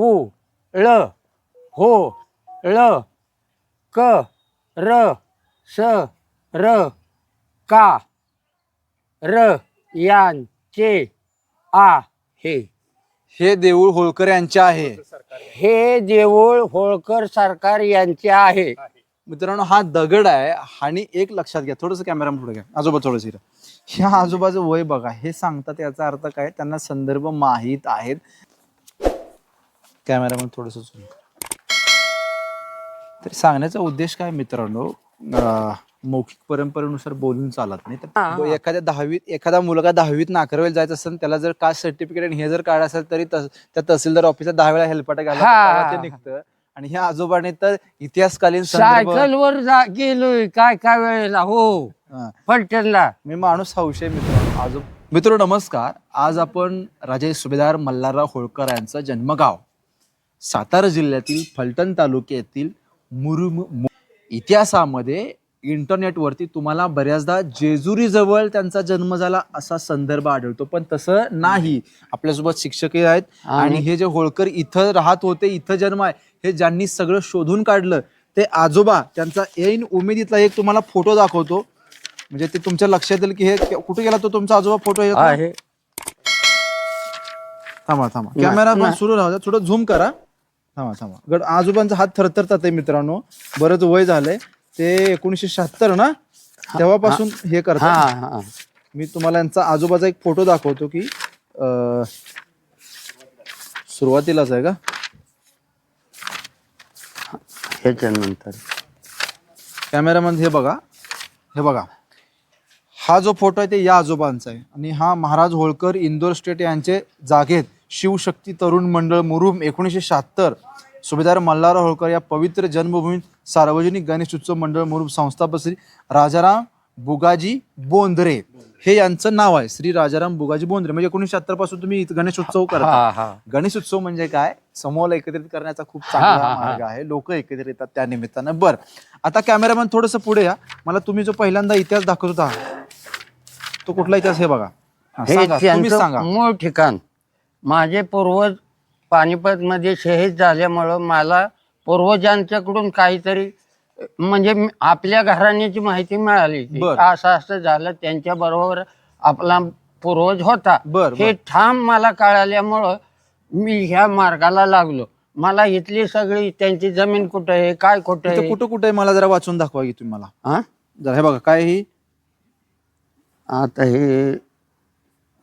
उ ळ हो ळ क र स र का र यांचे आ हे. हे देऊळ होळकर यांचे आहे. हे देऊळ होळकर सरकार यांचे आहे. मित्रांनो हा दगड आहे. आणि एक लक्षात घ्या. थोडस कॅमेरा पुढे घ्या. आजोबा थोडस. ह्या आजोबाचं वय बघा. हे सांगतात याचा अर्थ काय? त्यांना संदर्भ माहीत आहेत. कॅमेरामॅन थोडस तर सांगण्याचा उद्देश काय मित्रांनो अं, मौखिक परंपरेनुसार बोलून चालत नाही. हा. तर एखाद्या दहावीत एखादा मुलगा दहावीत नाकरवेल जायचं असेल त्याला जर कास्ट सर्टिफिकेट आणि हे जर काढ असेल तरी तस- त्या तहसीलदार ऑफिसला दहा वेळा हेल्पट घाला हा. तेव्हा ते निघतं. आणि ह्या आजोबाने तर इतिहासकालीन संदर्भ सायकल वर जा गेलोय काय काय वेळेला हो. हा. फलटणला. मी माणूस हौशे मित्र आजो मित्र नमस्कार. आज आपण राजे सुभेदार मल्हारराव होळकर यांचं जन्मगाव. सातारा जिल्ह्यातील फलटण तालुक्यातील मुरुम मु- इतिहासामध्ये इंटरनेटवरती तुम्हाला बऱ्याचदा जेजुरी जवळ त्यांचा जन्म झाला असा संदर्भ आढळतो. पण तसं नाही. आपल्यासोबत शिक्षकही आहेत आणि हे जे होळकर इथं राहत होते इथं जन्म आहे हे ज्यांनी सगळं शोधून काढलं ते आजोबा त्यांचा ऐन उमेदीतला एक तुम्हाला फोटो दाखवतो. म्हणजे ते तुमच्या लक्षात येईल की हे कुठे गेला तो तुमचा आजोबा फोटो आहे. थांबा थांबा. कॅमेरा. सुरू राहू थोडं झूम करा. थांबा थांबा. गड आजोबांचा हात थरथरतात आहे मित्रांनो. बरंच वय झालंय. ते एकोणीसशे शहात्तर ना? तेव्हापासून हे हा करतात हा. मी तुम्हाला यांचा आजोबाचा एक फोटो दाखवतो की अं, सुरुवातीलाच आहे का? ह्याच्यानंतर कॅमेरामॅन हे बघा. हे बघा. हा जो फोटो आहे ते या आजोबांचा आहे. आणि हा महाराज होळकर इंदोर स्टेट यांचे जागेत शिवशक्ती तरुण मंडळ मुरुम एकोणीसशे शहात्तर सुभेदार मल्हारराव होळकर या पवित्र जन्मभूमीत सार्वजनिक गणेश उत्सव मंडळ मुरुम संस्थापक श्री राजाराम बुगाजी बोंद्रे. हे यांचं नाव आहे श्री राजाराम बुगाजी बोंद्रे. म्हणजे एकोणीसशे शहात्तरपासून तुम्ही गणेश उत्सव करता. गणेश उत्सव म्हणजे काय? समूहाला एकत्रित करण्याचा खूप चांगला. मार्ग आहे. लोक एकत्रित येतात त्या निमित्तानं. बर. आता कॅमेरामॅन थोडस पुढे या. मला तुम्ही जो पहिल्यांदा इतिहास दाखवत होता तो कुठला इतिहास हे बघा सांगा. मूळ ठिकाण. माझे पूर्वज पानिपत मध्ये शहीद झाल्यामुळं मला पूर्वजांच्याकडून काहीतरी म्हणजे मी- आपल्या घराण्याची माहिती मिळाली की बर. असं असं झालं. त्यांच्या बरोबर आपला पूर्वज होता. बर, हे. ठाम मला कळाल्यामुळं मी ह्या मार्गाला लागलो. मला इथली सगळी त्यांची जमीन कुठं आहे काय कुठं इथं आहे? कुठं कुठे मला जरा वाचून दाखवा की तुम्ही मला. हा? जरा हे बघा काय ही? आता हे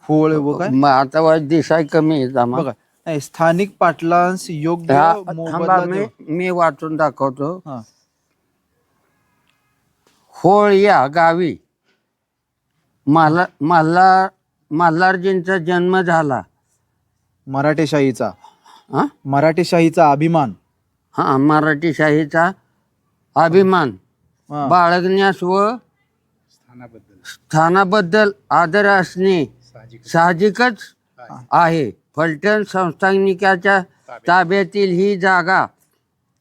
होळ व काय? म- आता वाज दिसाय कमी आहे जमा. बघा. नाही स्थानिक पाटलांस योग्य हा, मोबदला मी देऊ- मी वाचून दाखवतो. हा. होळ या गावी. मल्हार मल्हार मल्हारजींचा जन्म झाला. मराठेशाहीचा. हा? मराठेशाहीचा अभिमान. हा मराठी शाहीचा अभिमान. हा. बाळगण्यास व स्थानाबद्दल आदर असणे. साहजिकच. आहे. फलटण संस्थानिकाच्या ताब्यातील ही जागा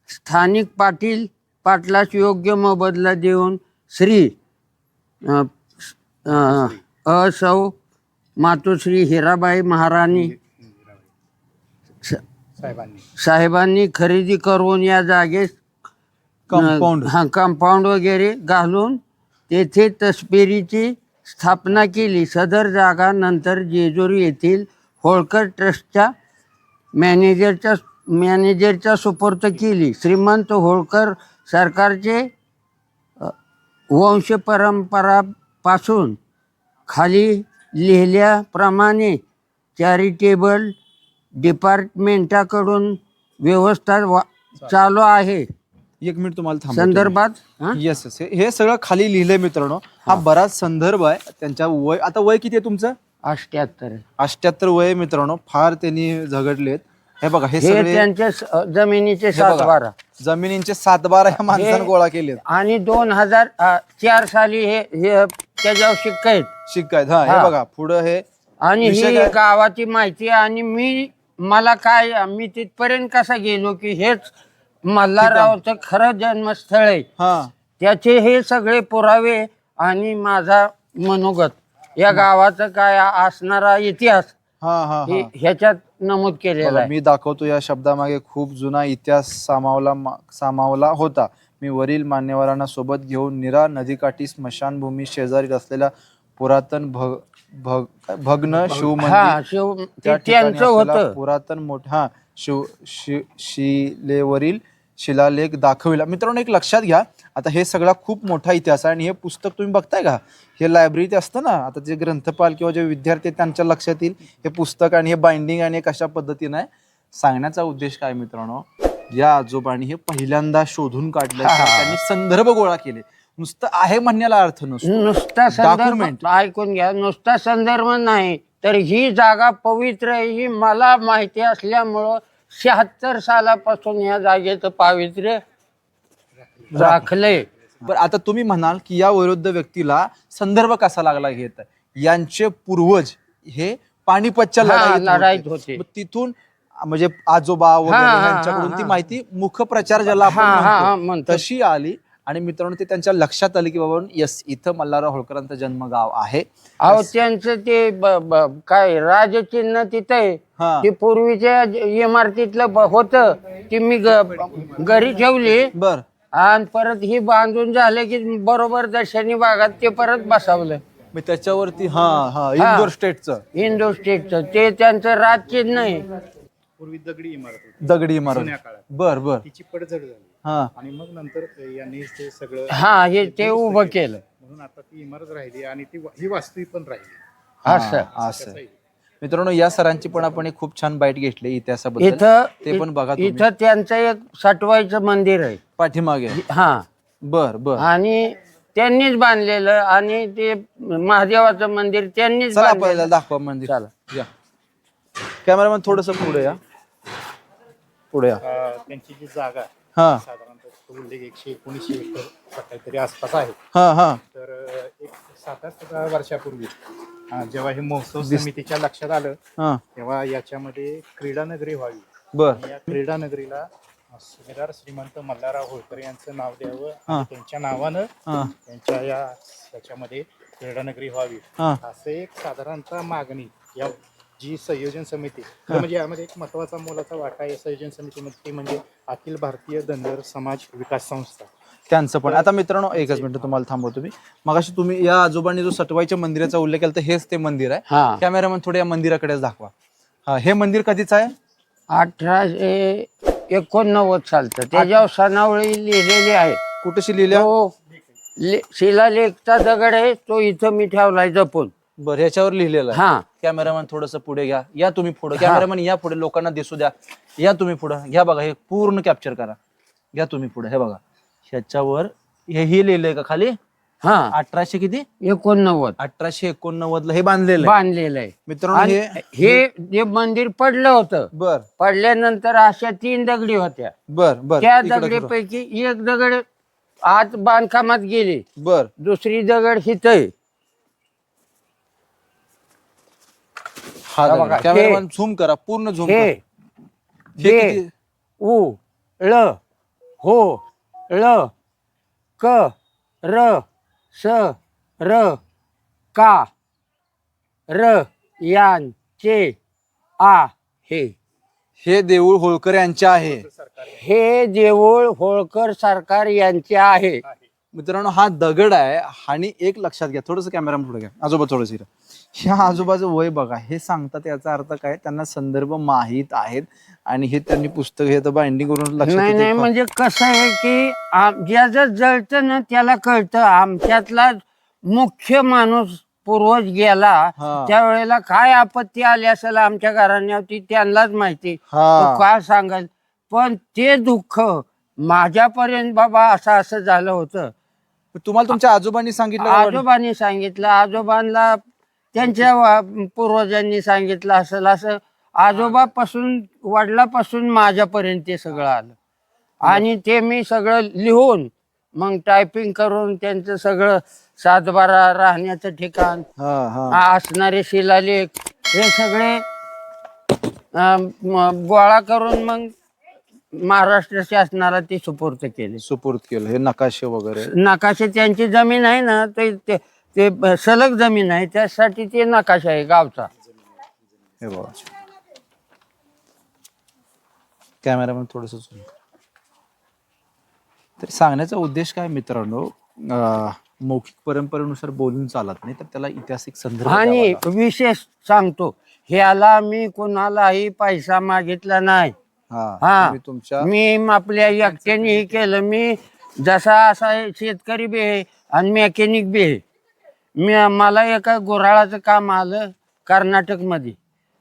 स्थानिक पाटील पाटलास योग्य मोबदला देऊन श्री असौ मातोश्री हिराबाई महाराणी साहेबांनी. खरेदी करून या जागेस कंपाऊंड हा कंपाऊंड वगैरे घालून तेथे तस्बिरीची स्थापना केली. सदर जागा नंतर जेजुरी येथील होळकर ट्रस्टच्या मॅनेजरच्या मॅनेजरच्या सुपूर्त केली. श्रीमंत होळकर सरकारचे वंश परंपरापासून खाली लिहिल्याप्रमाणे चॅरिटेबल डिपार्टमेंटाकडून व्यवस्था वा- चालू आहे. एक मिनिट तुम्हाला थांबवतो. संदर्भात हा? येस येस हे- हे सगळं खाली लिहिलंय मित्रांनो. हा बराच संदर्भ आहे. त्यांच्या वय आता वय किती आहे तुमचं? अष्ट्याहत्तर अष्ट्याहत्तर वय आहे मित्रांनो. फार त्यांनी झगडलेत. हे बघा हे हे सगळे त्यांच्या स- जमिनीचे हे सात बघा. बारा जमिनींचे सातबारा ह्या माणसानं हे- गोळा केलेत. आणि दोन हजार अ, चार साली हे हे त्याच्यावर शिक्का आहेत. शिकायत हा हे हा. बघा पुढं हे आणि विषय ही काय? गावाची माहिती आहे. आणि मी मला काय मी तिथपर्यंत कसा गेलो की हेच मल्हाररावचं खरं जन्मस्थळ आहे. हा. त्याचे हे सगळे पुरावे आणि माझा मनोगत या गावाचं काय असणारा इतिहास हा हा हे हा. ह्याच्यात नमूद केलेलं बघा, आहे. मी दाखवतो या शब्दामागे खूप जुना इतिहास सामावला मा- सामावला होता. मी वरील मान्यवरांना सोबत घेऊन निरा नदीकाठी स्मशानभूमी शेजारी असलेल्या पुरातन भग भग भग्न हा शिवमंदिर शिव त्या ते ठिकाणी त्यांचं असलेला होतं. पुरातन मोठा शिव शि शिलेवरील शिलालेख दाखविला. मित्रांनो एक लक्षात घ्या. आता हे सगळा खूप मोठा इतिहास आहे आणि हे पुस्तक तुम्ही बघताय का? हे लायब्ररीत असतं ना आता जे ग्रंथपाल किंवा जे विद्यार्थी आहेत त्यांच्या लक्षात येईल. हे पुस्तक आणि हे बाइंडिंग आणि हे कशा पद्धतीनं आहे? सांगण्याचा उद्देश काय मित्रांनो? या आजोबांनी हे पहिल्यांदा शोधून काढलं. त्यांनी संदर्भ गोळा केले. नुसतं आहे म्हणण्याला अर्थ नसतो. नुसता संदर्भ. ऐकून घ्या. नुसता संदर्भ नाही. तर ही जागा पवित्र आहे ही मला माहिती असल्यामुळं शहात्तर सालापासून या जागेचं पावित्र्य राखलंय बरं आता तुम्ही म्हणाल की या वयोवृद्ध व्यक्तीला संदर्भ कसा लागला घेत यांचे पूर्वज हे पानिपतच्या हा, लढाईत होते. मग तिथून म्हणजे आजोबा वगैरे हा, हा, यांच्याकडून ती हा. माहिती मुखप्रचार ज्याला आपण हा, हा, हा, म्हणतो, म्हणतो. तशी आली आणि मित्रांनो ते त्यांच्या लक्षात आले की बाबा यस इथं मल्हारराव होळकरांचं जन्मगाव आहे. अहो त्यांचं ते ब- ब- काय राजचिन्ह तिथं आहे. हा. ते पूर्वीच्या इमारतीतलं ब- होतं. ती मी ग- घरी ठेवली. बर. आणि परत ही बांधून झालं की बरोबर दर्शनी भागात ते परत बसवलं. मग त्याच्यावरती हा हा इंदोर स्टेटचं. इंडो स्टेटचं. ते त्यांचं राजचिन्ह आहे. पूर्वी दगडी इमारत होती. बर बर. तिची पडझड झाली. हा. आणि मग नंतर यांनी ते सगळं हा हे ते उभं केलं. म्हणून आता ती इमारत राहिली आणि ती ही वास्तविक पण राहिली. असं हा, असं मित्रांनो या सरांची पण आपण एक खूप छान बाईट घेतली इतिहासाबद्दल. इथं ते पण बघा तुम्ही. इथं त्यांचं एक सटवायचं मंदिर आहे. पाठीमागे. हा बर बर. आणि त्यांनीच बांधलेलं आणि ते महादेवाचं मंदिर त्यांनीच चला बांधलेलं. पहिला दाखवा मंदिर. चला. या. कॅमेरामॅन थोडस पुढे या. पुढे या. अं, त्यांची जी जागा हा. साधारणतः तो उल्लेख एकशे एकोणीसशे एकर काहीतरी आसपास आहे. हा हा. तर अं, एक सात आठ वर्षापूर्वी अं, जेव्हा हे महोत्सव समितीच्या लक्षात आलं हा. तेव्हा याच्यामध्ये क्रीडा नगरी व्हावी. बर. आणि या क्रीडा नगरीला अं, सुभेदार श्रीमंत मल्हारराव होळकर यांचं नाव द्यावं हा. आणि त्यांच्या नावानं हा. त्यांच्या या याच्यामध्ये क्रीडा नगरी व्हावी. हा. असं एक साधारणतः मागणी या जी संयोजन समिती. म्हणजे यामध्ये एक महत्त्वाचा मोलाचा वाटा आहे संयोजन समितीमध्ये ती म्हणजे अखिल भारतीय धनगर समाज विकास संस्था. त्यांचं पण. आता मित्रांनो एकच मिनिट तुम्हाला थांबवतो मी. मगाशी तुम्ही या आजोबांनी जो सटवाईच्या मंदिराचा उल्लेख केला तर हेच ते मंदिर आहे. हा. कॅमेरामॅन थोडे या मंदिराकडेच दाखवा. हा हे मंदिर कधीच आहे? अठराशे एकोणनव्वद सालचं. त्याच्यावर सनावळी लिहिलेली आहे. कुठेशी लिहिल्या तो ले- शिलालेखचा दगड आहे तो इथं मी ठेवलाय जपून. बर ह्याच्यावर लिहिलेलं आहे. हा. कॅमेरामॅन थोडस पुढे घ्या. या तुम्ही पुढे. कॅमेरामॅन या पुढे लोकांना दिसू द्या. या तुम्ही पुढे. घ्या बघा हे पूर्ण कॅप्चर करा. घ्या तुम्ही पुढे. हे बघा. ह्याच्यावर हे ही लिहिलंय का खाली? हा. अठराशे किती? एकोणनव्वद. अठराशे एकोणनव्वद ला हे बांधलेलं आहे. बांधलेलं आहे. मित्रांनो आणि हे हे जे मंदिर पडलं होतं बर. पडल्यानंतर अशा तीन दगडी होत्या. बर बर. त्या इकडं. दगडीपैकी एक दगड आत बांधकामात गेली. बर. दुसरी दगड आहे. हा हा. बघा, कॅमेरामॅन झूम करा पूर्ण झूम हे. हे हे. किती? उ ळ हो ळ क र स र का र यान चे आ हे. हे देऊळ होळकर यांचे आहे. हे देऊळ होळकर सरकार यांचे आहे. मित्रांनो हा दगड आहे आणि एक लक्षात घ्या. थोडस कॅमेरा पुढे घ्या. आजोबा थोडस इकडं. ह्या आजोबाचं वय बघा हे सांगतात याचा अर्थ काय त्यांना संदर्भ माहीत आहेत आणि हे त्यांनी पुस्तक हे बाइंडिंग करून लक्षात नाही येते. नाही म्हणजे कसं आहे की आम- ज्याचं जळतं ना त्याला कळतं आमच्यातला मुख्य माणूस पूर्वज गेला हा. त्यावेळेला काय आपत्ती आली असेल आमच्या घराण्यावरती त्यांनाच माहिती हा. तो काय सांगाल पण ते दुःख माझ्यापर्यंत बाबा असं असं झालं होतं तुम्हाला तुमच्या आजोबांनी सांगितलं का? आजोबांनी सांगितलं आजोबांना त्यांच्या वा- पूर्वजांनी सांगितलं असेल असं आजोबापासून वडिलापासून माझ्यापर्यंत ते सगळं आलं. आणि ते मी सगळं लिहून मग टायपिंग करून त्यांचं सगळं सातबारा राहण्याचं ठिकाण हा हा. आ- असणारे शिलालेख हे सगळे अं, म- गोळा करून मग महाराष्ट्र शासनाला ते सुपूर्त केले. सुपूर्द केलं. हे नकाशे वगैरे. नकाशे त्यांची जमीन आहे ना ते ते- ते सलग जमीन आहे त्यासाठी ते नकाशा आहे गावचा. हे बघा. कॅमेरामॅन थोडस तरी सांगण्याचा उद्देश काय मित्रांनो? अं, मौखिक परंपरेनुसार बोलून चालत नाही तर त्याला ऐतिहासिक संदर्भ आणि द्यावा. विशेष सांगतो ह्याला मी कोणालाही पैसा मागितला नाही. हा हा तुम्ही तुमच्या मी आपल्या एकट्याने हे केलं मी जसा असा शेतकरी बी आहे आणि मेकॅनिक बी आहे. मी मला एका गोराळाचं काम आलं कर्नाटकमध्ये.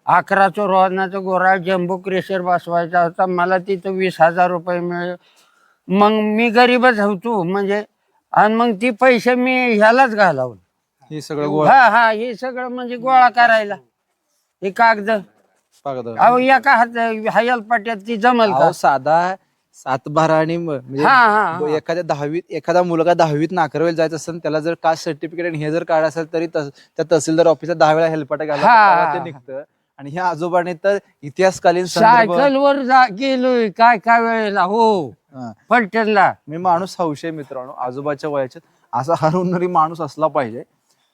अकराचं रोहनाचं गोराळ जम्बो क्रेशर बसवायचा होता. मला तिथं वीस हजार रुपये मिळले मग मी गरीबच होतो म्हणजे आणि मग ती पैसे मी ह्यालाच घालावून हे सगळं गोळा हा हा हे सगळं म्हणजे गोळा करायला. हे कागद. कागद. अहो एका हात हयाल पाट्यात ती जमल का? अहो, साधा सातबारा आणि म- म्हणजे हा, हा, हा. एखाद्या दहावीत एखादा मुलगा दहावीत नाकारवेल जायचं असेल त्याला जर कास्ट सर्टिफिकेट आणि हे जर काढ असेल तरी तस- त्या तहसीलदार ऑफिसात दहा वेळा हेल्पटा घाला हा. तेव्हा ते निघतं. आणि ह्या आजोबाने तर इतिहासकालीन संदर्भ सायकल वर जा गेलोय काय काय वेळेला? हो. हा. फलटणला. मी माणूस हौशे मित्रांनो आजोबाच्या वयाचे. असा हरवणारी माणूस असला पाहिजे.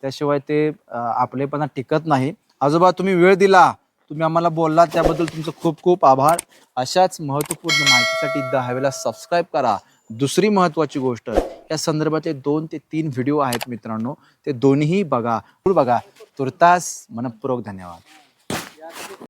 त्याशिवाय ते अं, आपलेपणा टिकत नाही. आजोबा तुम्ही वेळ दिला. तुम्ही आम्हाला बोललात त्याबद्दल तुमचं खूप खूप आभार. अशाच महत्त्वपूर्ण माहितीसाठी दहावेला सबस्क्राईब करा. दुसरी महत्वाची गोष्ट या संदर्भातले दोन ते तीन व्हिडिओ आहेत मित्रांनो. ते दोन्ही बघा. बघा. तुर्तास मनपूर्वक धन्यवाद.